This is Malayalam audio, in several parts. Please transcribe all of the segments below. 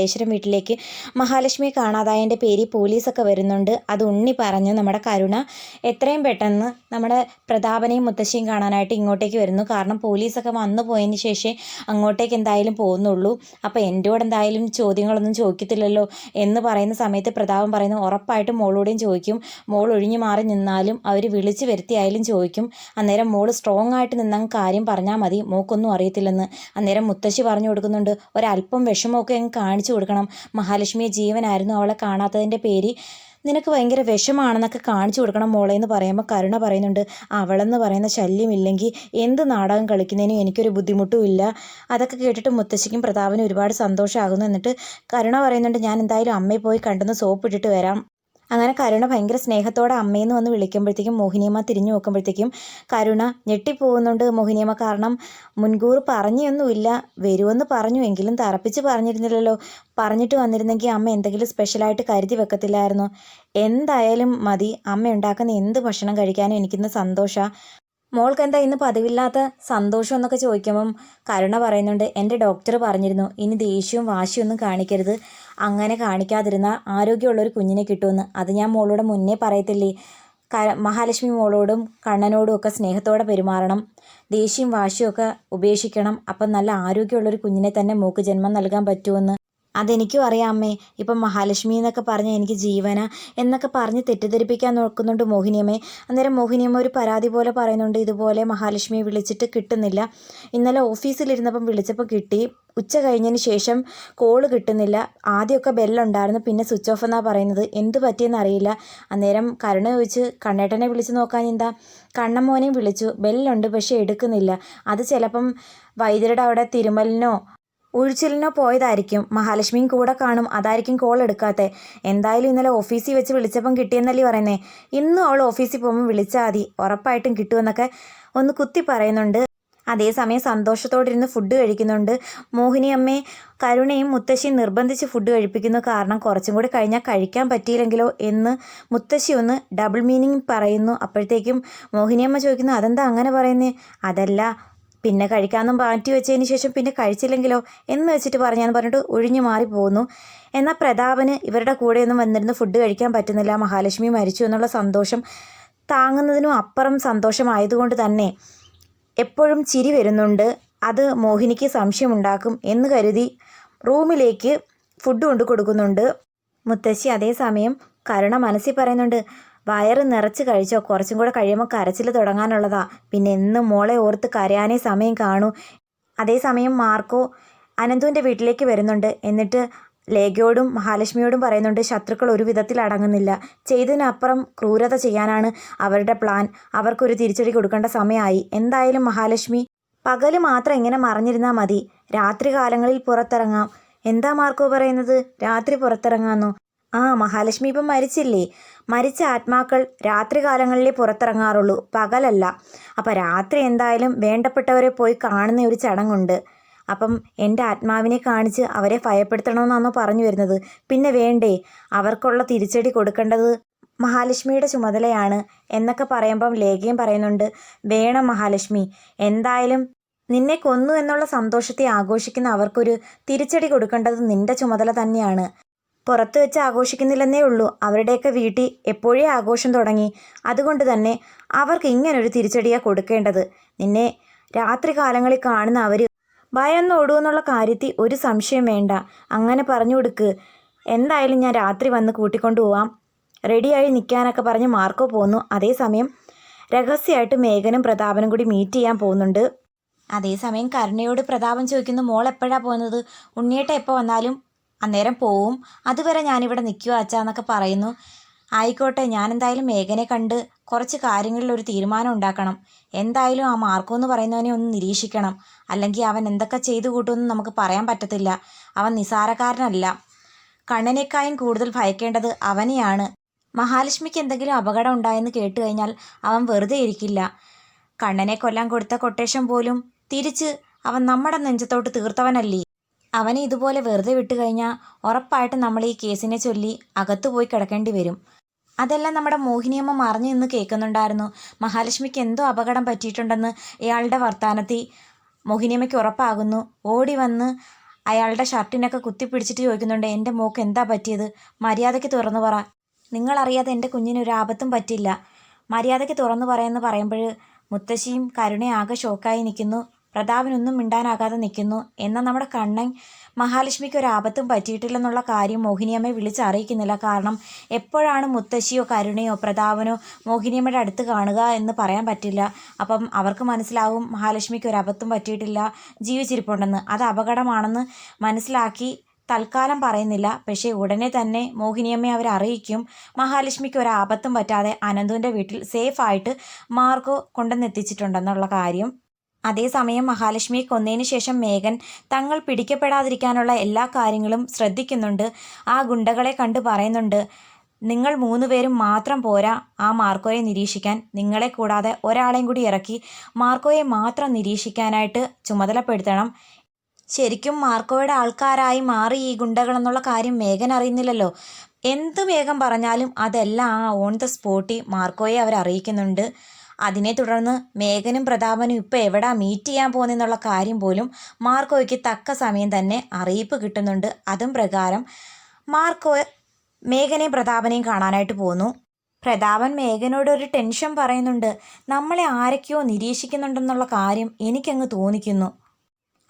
മഹേശ്വരം വീട്ടിലേക്ക് മഹാലക്ഷ്മിയെ കാണാതായതിന്റെ പേരിൽ പോലീസൊക്കെ വരുന്നുണ്ട്. അത് ഉണ്ണി പറഞ്ഞു നമ്മുടെ കരുണ എത്രയും പെട്ടെന്ന് നമ്മുടെ പ്രതാപനെയും മുത്തശ്ശിയും കാണാനായിട്ട് ഇങ്ങോട്ടേക്ക് വരുന്നു. കാരണം പോലീസൊക്കെ വന്നു പോയതിന് ശേഷം അങ്ങോട്ടേക്ക് എന്തായാലും പോകുന്നുള്ളൂ. അപ്പോൾ എന്റെയോട് എന്തായാലും ചോദ്യങ്ങളൊന്നും ചോദിക്കത്തില്ലല്ലോ എന്ന് പറയുന്ന സമയത്ത് പ്രതാപൻ പറയുന്നു ഉറപ്പായിട്ടും മോളോടെയും ചോദിക്കും. മോൾ ഒഴിഞ്ഞു മാറി നിന്നാലും അവർ വിളിച്ച് വരുത്തിയായാലും ചോദിക്കും. അന്നേരം മോൾ സ്ട്രോങ് ആയിട്ട് നിന്നങ്ങ് കാര്യം പറഞ്ഞാൽ മതി. മോക്കൊന്നും അറിയത്തില്ലെന്ന്. അന്നേരം മുത്തശ്ശി പറഞ്ഞു കൊടുക്കുന്നുണ്ട് ഒരല്പം വിഷമമൊക്കെ അങ്ങ് കാണിച്ചു കൊടുക്കണം. മഹാലക്ഷ്മിയെ ജീവനായിരുന്നു അവളെ കാണാത്തതിന്റെ പേര് നിനക്ക് ഭയങ്കര വിഷമാണെന്നൊക്കെ കാണിച്ചു കൊടുക്കണം മോളെ എന്ന് പറയുമ്പോൾ കരുണ പറയുന്നുണ്ട്. അവളെന്ന് പറയുന്ന ശല്യമില്ലെങ്കിൽ എന്ത് നാടകം കളിക്കുന്നതിനും എനിക്കൊരു ബുദ്ധിമുട്ടും ഇല്ല. അതൊക്കെ കേട്ടിട്ട് മുത്തശ്ശിക്കും പ്രതാപനും ഒരുപാട് സന്തോഷമാകുന്നു എന്നിട്ട് കരുണ പറയുന്നുണ്ട് ഞാൻ എന്തായാലും അമ്മയെ പോയി കണ്ടെന്ന് സോപ്പ് ഇട്ടിട്ട് വരാം. അങ്ങനെ കരുണ ഭയങ്കര സ്നേഹത്തോടെ അമ്മയെന്ന് വന്ന് വിളിക്കുമ്പോഴത്തേക്കും മോഹിനിയമ്മ തിരിഞ്ഞു നോക്കുമ്പോഴത്തേക്കും കരുണ ഞെട്ടിപ്പോകുന്നുണ്ട്. മോഹിനിയമ്മ കാരണം മുൻകൂർ പറഞ്ഞൊന്നുമില്ല. വരുമെന്ന് പറഞ്ഞു എങ്കിലും തറപ്പിച്ച് പറഞ്ഞിരുന്നില്ലല്ലോ. പറഞ്ഞിട്ട് വന്നിരുന്നെങ്കിൽ അമ്മ എന്തെങ്കിലും സ്പെഷ്യലായിട്ട് കരുതി വെക്കത്തില്ലായിരുന്നു. എന്തായാലും മതി. അമ്മ ഉണ്ടാക്കുന്ന എന്ത് ഭക്ഷണം കഴിക്കാനും എനിക്കിന്ന് സന്തോഷമാണ് മോൾക്ക് എന്താ ഇന്ന് പതിവില്ലാത്ത സന്തോഷം എന്നൊക്കെ ചോദിക്കുമ്പം കരുണ പറയുന്നുണ്ട്. എന്റെ ഡോക്ടർ പറഞ്ഞിരുന്നു ഇനി ദേഷ്യവും വാശിയൊന്നും കാണിക്കരുത്. അങ്ങനെ കാണിക്കാതിരുന്ന ആരോഗ്യമുള്ളൊരു കുഞ്ഞിനെ കിട്ടുമെന്ന്. അത് ഞാൻ മോളോട് മുന്നേ പറയത്തില്ലേ? മഹാലക്ഷ്മി മോളോടും കണ്ണനോടും ഒക്കെ സ്നേഹത്തോടെ പെരുമാറണം. ദേഷ്യവും വാശിയും ഒക്കെ ഉപേക്ഷിക്കണം. അപ്പം നല്ല ആരോഗ്യമുള്ളൊരു കുഞ്ഞിനെ തന്നെ മോക്ക് ജന്മം നൽകാൻ പറ്റുമെന്ന്. അതെനിക്കും അറിയാം അമ്മേ. ഇപ്പം മഹാലക്ഷ്മി എന്നൊക്കെ പറഞ്ഞ് എനിക്ക് ജീവന എന്നൊക്കെ പറഞ്ഞ് തെറ്റിദ്ധരിപ്പിക്കാൻ നോക്കുന്നുണ്ട് മോഹിനിയമ്മേ അന്നേരം മോഹിനിയമ്മ ഒരു പരാതി പോലെ പറയുന്നുണ്ട് ഇതുപോലെ മഹാലക്ഷ്മിയെ വിളിച്ചിട്ട് കിട്ടുന്നില്ല. ഇന്നലെ ഓഫീസിലിരുന്നപ്പം വിളിച്ചപ്പോൾ കിട്ടി. ഉച്ച കഴിഞ്ഞതിന് ശേഷം കോൾ കിട്ടുന്നില്ല. ആദ്യമൊക്കെ ബെല്ലുണ്ടായിരുന്നു പിന്നെ സ്വിച്ച് ഓഫ് എന്നാണ് പറയുന്നത്. എന്ത് പറ്റിയെന്ന് അറിയില്ല. അന്നേരം കരുണ ചോദിച്ച് കണ്ണേട്ടനെ വിളിച്ച് നോക്കാൻ എന്താ? കണ്ണമ്മോനെയും വിളിച്ചു. ബെല്ലുണ്ട് പക്ഷേ എടുക്കുന്നില്ല. അത് ചിലപ്പം വൈദ്യരുടെ അവിടെ തിരുമലിനോ ഉഴിച്ചിലിനോ പോയതായിരിക്കും. മഹാലക്ഷ്മിയും കൂടെ കാണും. അതായിരിക്കും കോൾ എടുക്കാത്തെ. എന്തായാലും ഇന്നലെ ഓഫീസിൽ വെച്ച് വിളിച്ചപ്പം കിട്ടിയെന്നല്ലേ പറയുന്നേ. ഇന്നും അവൾ ഓഫീസിൽ പോകുമ്പോൾ വിളിച്ചാൽ മതി. ഉറപ്പായിട്ടും കിട്ടുമെന്നൊക്കെ ഒന്ന് കുത്തി പറയുന്നുണ്ട്. അതേസമയം സന്തോഷത്തോടെ ഇരുന്ന് ഫുഡ് കഴിക്കുന്നുണ്ട്. മോഹിനി അമ്മയെ കരുണയും മുത്തശ്ശിയും നിർബന്ധിച്ച് ഫുഡ് കഴിപ്പിക്കുന്നു കാരണം കുറച്ചും കൂടി കഴിഞ്ഞാൽ കഴിക്കാൻ പറ്റിയില്ലെങ്കിലോ എന്ന് മുത്തശ്ശി ഒന്ന് ഡബിൾ മീനിങ് പറയുന്നു. അപ്പോഴത്തേക്കും മോഹിനിയമ്മ ചോദിക്കുന്നു അതെന്താ അങ്ങനെ പറയുന്നത് അതല്ല പിന്നെ കഴിക്കാമെന്നും മാറ്റി വെച്ചതിന് ശേഷം പിന്നെ കഴിച്ചില്ലെങ്കിലോ എന്ന് വെച്ചിട്ട് പറഞ്ഞാന്ന് പറഞ്ഞിട്ട് ഒഴിഞ്ഞു മാറി പോകുന്നു. എന്നാൽ പ്രതാപന് ഇവരുടെ കൂടെയൊന്നും വന്നിരുന്ന് ഫുഡ് കഴിക്കാൻ പറ്റുന്നില്ല. മഹാലക്ഷ്മി മരിച്ചു എന്നുള്ള സന്തോഷം താങ്ങുന്നതിനും അപ്പുറം സന്തോഷമായതുകൊണ്ട് തന്നെ എപ്പോഴും ചിരി വരുന്നുണ്ട്. അത് മോഹിനിക്ക് സംശയമുണ്ടാക്കും എന്ന് കരുതി റൂമിലേക്ക് ഫുഡ് കൊണ്ടു കൊടുക്കുന്നുണ്ട്. മുത്തശ്ശി അതേസമയം കരുണ മനസ്സിൽ പറയുന്നുണ്ട് വയറ് നിറച്ച് കഴിച്ചോ? കുറച്ചും കൂടെ കഴിയുമ്പോൾ കരച്ചിൽ തുടങ്ങാനുള്ളതാ. പിന്നെ എന്ന് മോളെ ഓർത്ത് കരയാനേ സമയം കാണൂ. അതേസമയം മാർക്കോ അനന്തുവിന്റെ വീട്ടിലേക്ക് വരുന്നുണ്ട്. എന്നിട്ട് ലേഖയോടും മഹാലക്ഷ്മിയോടും പറയുന്നുണ്ട് ശത്രുക്കൾ ഒരു വിധത്തിൽ അടങ്ങുന്നില്ല. ചെയ്തതിനപ്പുറം ക്രൂരത ചെയ്യാനാണ് അവരുടെ പ്ലാൻ. അവർക്കൊരു തിരിച്ചടി കൊടുക്കേണ്ട സമയമായി. എന്തായാലും മഹാലക്ഷ്മി പകൽ മാത്രം ഇങ്ങനെ മറിഞ്ഞിരുന്നാൽ മതി. രാത്രി കാലങ്ങളിൽ പുറത്തിറങ്ങാം. എന്താ മാർക്കോ പറയുന്നത്? രാത്രി പുറത്തിറങ്ങാന്നോ? ആ മഹാലക്ഷ്മി ഇപ്പം മരിച്ചില്ലേ? മരിച്ച ആത്മാക്കൾ രാത്രി കാലങ്ങളിലേ പുറത്തിറങ്ങാറുള്ളൂ. പകലല്ല. അപ്പം രാത്രി എന്തായാലും വേണ്ടപ്പെട്ടവരെ പോയി കാണുന്ന ഒരു ചടങ്ങുണ്ട്. അപ്പം എന്റെ ആത്മാവിനെ കാണിച്ച് അവരെ ഭയപ്പെടുത്തണമെന്നാണോ പറഞ്ഞു വരുന്നത്. പിന്നെ വേണ്ടേ? അവർക്കുള്ള തിരിച്ചടി കൊടുക്കേണ്ടത് മഹാലക്ഷ്മിയുടെ ചുമതലയാണ് എന്നൊക്കെ പറയുമ്പം ലേഖയും പറയുന്നുണ്ട് വേണം മഹാലക്ഷ്മി. എന്തായാലും നിന്നെ കൊന്നു എന്നുള്ള സന്തോഷത്തെ ആഘോഷിക്കുന്ന അവർക്കൊരു തിരിച്ചടി കൊടുക്കേണ്ടത് നിന്റെ ചുമതല തന്നെയാണ്. പുറത്ത് വെച്ച് ആഘോഷിക്കുന്നില്ലെന്നേ ഉള്ളൂ. അവരുടെയൊക്കെ വീട്ടിൽ എപ്പോഴേ ആഘോഷം തുടങ്ങി? അതുകൊണ്ട് തന്നെ അവർക്ക് ഇങ്ങനൊരു തിരിച്ചടിയാണ് കൊടുക്കേണ്ടത്. നിന്നെ രാത്രി കാലങ്ങളിൽ കാണുന്ന അവർ ഭയന്നോടുമെന്നുള്ള കാര്യത്തിൽ ഒരു സംശയം വേണ്ട. അങ്ങനെ പറഞ്ഞു കൊടുക്ക്. എന്തായാലും ഞാൻ രാത്രി വന്ന് കൂട്ടിക്കൊണ്ടു പോവാം. റെഡിയായി നിൽക്കാനൊക്കെ പറഞ്ഞ് മാർക്കോ പോന്നു. അതേസമയം രഹസ്യമായിട്ട് മേഘനും പ്രതാപനും കൂടി മീറ്റ് ചെയ്യാൻ പോകുന്നുണ്ട്. അതേസമയം കരുണയോട് പ്രതാപം ചോദിക്കുന്നു മോൾ എപ്പോഴാണ് പോകുന്നത്? ഉണ്ണിയേട്ട എപ്പോൾ വന്നാലും? അന്നേരം പോവും. അതുവരെ ഞാനിവിടെ നിൽക്കുക അച്ഛാ എന്നൊക്കെ പറയുന്നു. ആയിക്കോട്ടെ ഞാൻ എന്തായാലും മേഘനെ കണ്ട് കുറച്ച് കാര്യങ്ങളിൽ ഒരു തീരുമാനം ഉണ്ടാക്കണം. എന്തായാലും ആ മാർക്കോ എന്ന് പറയുന്നവനെ ഒന്ന് നിരീക്ഷിക്കണം. അല്ലെങ്കിൽ അവൻ എന്തൊക്കെ ചെയ്തു കൂട്ടുമെന്ന് നമുക്ക് പറയാൻ പറ്റത്തില്ല. അവൻ നിസാരക്കാരനല്ല. കണ്ണനേക്കായും കൂടുതൽ ഭയക്കേണ്ടത് അവനെയാണ്. മഹാലക്ഷ്മിക്ക് എന്തെങ്കിലും അപകടം ഉണ്ടായെന്ന് കേട്ട് കഴിഞ്ഞാൽ അവൻ വെറുതെ ഇരിക്കില്ല. കണ്ണനെ കൊല്ലാൻ കൊടുത്ത കൊട്ടേഷൻ പോലും തിരിച്ച് അവൻ നമ്മുടെ നെഞ്ചത്തോട്ട് തീർത്തവനല്ലേ? അവനെ ഇതുപോലെ വെറുതെ വിട്ടു കഴിഞ്ഞാൽ ഉറപ്പായിട്ട് നമ്മൾ ഈ കേസിനെ ചൊല്ലി അകത്തു പോയി കിടക്കേണ്ടി വരും. അതെല്ലാം നമ്മുടെ മോഹിനിയമ്മ മറിഞ്ഞു നിന്ന് കേൾക്കുന്നുണ്ടായിരുന്നു. മഹാലക്ഷ്മിക്ക് എന്തോ അപകടം പറ്റിയിട്ടുണ്ടെന്ന് ഇയാളുടെ വർത്താനത്തിൽ മോഹിനിയമ്മയ്ക്ക് ഉറപ്പാകുന്നു. ഓടി വന്ന് അയാളുടെ ഷർട്ടിനൊക്കെ കുത്തിപ്പിടിച്ചിട്ട് ചോദിക്കുന്നുണ്ട് എന്റെ മോക്ക് എന്താ പറ്റിയത്? മര്യാദയ്ക്ക് തുറന്നു പറ. നിങ്ങളറിയാതെ എന്റെ കുഞ്ഞിന് ഒരു ആപത്തും പറ്റില്ല. മര്യാദയ്ക്ക് തുറന്നു പറയാമെന്ന് പറയുമ്പോൾ മുത്തശ്ശിയും കരുണയും ആകെ ഷോക്കായി നിൽക്കുന്നു. പ്രതാപനൊന്നും മിണ്ടാനാകാതെ നിൽക്കുന്നു. എന്നാൽ നമ്മുടെ കണ്ണൻ മഹാലക്ഷ്മിക്ക് ഒരു ആപത്തും പറ്റിയിട്ടില്ലെന്നുള്ള കാര്യം മോഹിനിയമ്മയെ വിളിച്ചറിയിക്കുന്നില്ല. കാരണം എപ്പോഴാണ് മുത്തശ്ശിയോ കരുണയോ പ്രതാപനോ മോഹിനിയമ്മയുടെ അടുത്ത് കാണുക എന്ന് പറയാൻ പറ്റില്ല. അപ്പം അവർക്ക് മനസ്സിലാവും മഹാലക്ഷ്മിക്ക് ഒരു അബദ്ധം പറ്റിയിട്ടില്ല. ജീവിച്ചിരിപ്പുണ്ടെന്ന്. അത് അപകടമാണെന്ന് മനസ്സിലാക്കി തൽക്കാലം പറയുന്നില്ല. പക്ഷേ ഉടനെ തന്നെ മോഹിനിയമ്മയെ അവർ അറിയിക്കും. മഹാലക്ഷ്മിക്ക് ഒരു ആപത്തും പറ്റാതെ അനന്തുവിന്റെ വീട്ടിൽ സേഫായിട്ട് മാർഗോ കൊണ്ടുവന്നെത്തിച്ചിട്ടുണ്ടെന്നുള്ള കാര്യം അതേസമയം മഹാലക്ഷ്മിയെ കൊന്നതിന് ശേഷം മേഘൻ തങ്ങൾ പിടിക്കപ്പെടാതിരിക്കാനുള്ള എല്ലാ കാര്യങ്ങളും ശ്രദ്ധിക്കുന്നുണ്ട്. ആ ഗുണ്ടകളെ കണ്ട് പറയുന്നുണ്ട് നിങ്ങൾ മൂന്നുപേരും മാത്രം പോരാ ആ മാർക്കോയെ നിരീക്ഷിക്കാൻ. നിങ്ങളെ കൂടാതെ ഒരാളെയും കൂടി ഇറക്കി മാർക്കോയെ മാത്രം നിരീക്ഷിക്കാനായിട്ട് ചുമതലപ്പെടുത്തണം. ശരിക്കും മാർക്കോയുടെ ആൾക്കാരായി മാറി ഈ ഗുണ്ടകളെന്നുള്ള കാര്യം മേഘൻ അറിയുന്നില്ലല്ലോ. എന്ത് വേഗം പറഞ്ഞാലും അതെല്ലാം ആ ഓൺ ദ സ്പോട്ടി മാർക്കോയെ അവർ അറിയിക്കുന്നുണ്ട് അതിനെ തുടർന്ന് മേഘനും പ്രതാപനും ഇപ്പോൾ എവിടാ മീറ്റ് ചെയ്യാൻ പോകുന്നതെന്നുള്ള കാര്യം പോലും മാർക്കോയ്ക്ക് തക്ക സമയം തന്നെ അറിയിപ്പ് കിട്ടുന്നുണ്ട്. അതും പ്രകാരം മാർക്കോ മേഘനെയും പ്രതാപനെയും കാണാനായിട്ട് പോകുന്നു പ്രതാപൻ മേഘനോട് ഒരു ടെൻഷൻ പറയുന്നുണ്ട്. നമ്മളെ ആരൊക്കെയോ നിരീക്ഷിക്കുന്നുണ്ടെന്നുള്ള കാര്യം എനിക്കങ്ങ് തോന്നിക്കുന്നു.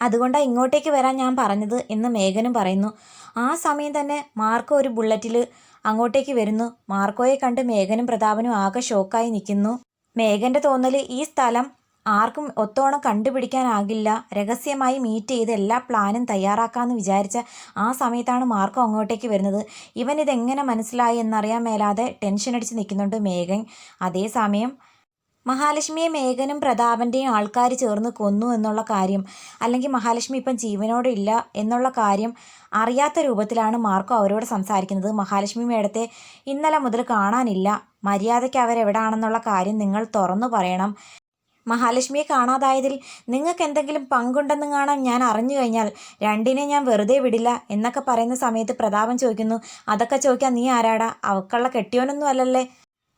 അതുകൊണ്ടാണ് ഇങ്ങോട്ടേക്ക് വരാൻ ഞാൻ പറഞ്ഞത് എന്ന് മേഘനും പറയുന്നു. ആ സമയം തന്നെ മാർക്കോ ഒരു ബുള്ളറ്റിൽ അങ്ങോട്ടേക്ക് വരുന്നു. മാർക്കോയെ കണ്ട് മേഘനും പ്രതാപനും ആകെ ഷോക്കായി നിൽക്കുന്നു. മേഘന്റെ തോന്നൽ ഈ സ്ഥലം ആർക്കും ഒത്തോണം കണ്ടുപിടിക്കാനാകില്ല. രഹസ്യമായി മീറ്റ് ചെയ്ത് എല്ലാ പ്ലാനും തയ്യാറാക്കാമെന്ന് വിചാരിച്ച ആ സമയത്താണ് മാർക്കോ അങ്ങോട്ടേക്ക് വരുന്നത്. ഇവൻ ഇതെങ്ങനെ മനസ്സിലായി എന്നറിയാൻ മേലാതെ ടെൻഷൻ അടിച്ച് നിൽക്കുന്നുണ്ട് മേഘൻ. അതേസമയം മഹാലക്ഷ്മിയെ മേഘനും പ്രതാപന്റെയും ആൾക്കാർ ചേർന്ന് കൊന്നു എന്നുള്ള കാര്യം അല്ലെങ്കിൽ മഹാലക്ഷ്മി ഇപ്പം ജീവനോടെ ഇല്ല എന്നുള്ള കാര്യം അറിയാത്ത രൂപത്തിലാണ് മാർക്കോ അവരോട് സംസാരിക്കുന്നത്. മഹാലക്ഷ്മി മേഡത്തെ ഇന്നലെ മുതൽ കാണാനില്ല. മര്യാദയ്ക്ക് അവരെവിടാണെന്നുള്ള കാര്യം നിങ്ങൾ തുറന്നു പറയണം. മഹാലക്ഷ്മിയെ കാണാതായതിൽ നിങ്ങൾക്ക് എന്തെങ്കിലും പങ്കുണ്ടെന്ന് കാണാൻ ഞാൻ അറിഞ്ഞു കഴിഞ്ഞാൽ രണ്ടിനെ ഞാൻ വെറുതെ വിടില്ല എന്നൊക്കെ പറയുന്ന സമയത്ത് പ്രതാപൻ ചോദിക്കുന്നു അതൊക്കെ ചോദിക്കാൻ നീ ആരാടാ? അവക്കുള്ള കെട്ടിയോനൊന്നും അല്ലല്ലേ?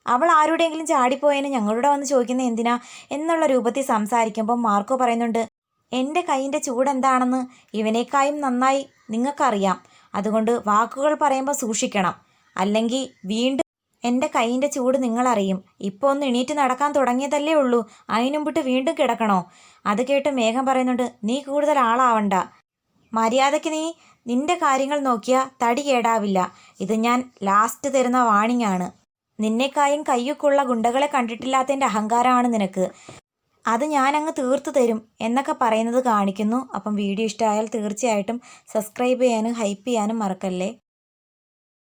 അവൾ ആരുടെയെങ്കിലും ചാടിപ്പോയതിന് ഞങ്ങളുടെ വന്ന് ചോദിക്കുന്നത് എന്തിനാ എന്നുള്ള രൂപത്തിൽ സംസാരിക്കുമ്പോൾ മാർക്കോ പറയുന്നുണ്ട് എന്റെ കൈയിന്റെ ചൂടെന്താണെന്ന്? ഇവനേക്കായും നന്നായി നിങ്ങൾക്കറിയാം. അതുകൊണ്ട് വാക്കുകൾ പറയുമ്പോൾ സൂക്ഷിക്കണം. അല്ലെങ്കിൽ വീണ്ടും എന്റെ കൈയിന്റെ ചൂട് നിങ്ങളറിയും. ഇപ്പോൾ ഒന്ന് എണീറ്റ് നടക്കാൻ തുടങ്ങിയതല്ലേ ഉള്ളൂ. അതിനുമ്പിട്ട് വീണ്ടും കിടക്കണോ? അത് കേട്ട് മേഘം പറയുന്നുണ്ട് നീ കൂടുതൽ ആളാവണ്ട. മര്യാദയ്ക്ക് നീ നിന്റെ കാര്യങ്ങൾ നോക്കിയാൽ തടി കേടാവില്ല. ഇത് ഞാൻ ലാസ്റ്റ് തരുന്ന വാണിംഗ് ആണ്. നിന്നെക്കായും കയ്യൊക്കെയുള്ള ഗുണ്ടകളെ കണ്ടിട്ടില്ലാത്തതിന്റെ അഹങ്കാരമാണ് നിനക്ക്. അത് ഞാനങ്ങ് തീർത്തു തരും എന്നൊക്കെ പറയുന്നത് കാണിക്കുന്നു. അപ്പം വീഡിയോ ഇഷ്ടമായാൽ തീർച്ചയായിട്ടും സബ്സ്ക്രൈബ് ചെയ്യാനും ഹൈപ്പ് ചെയ്യാനും മറക്കല്ലേ?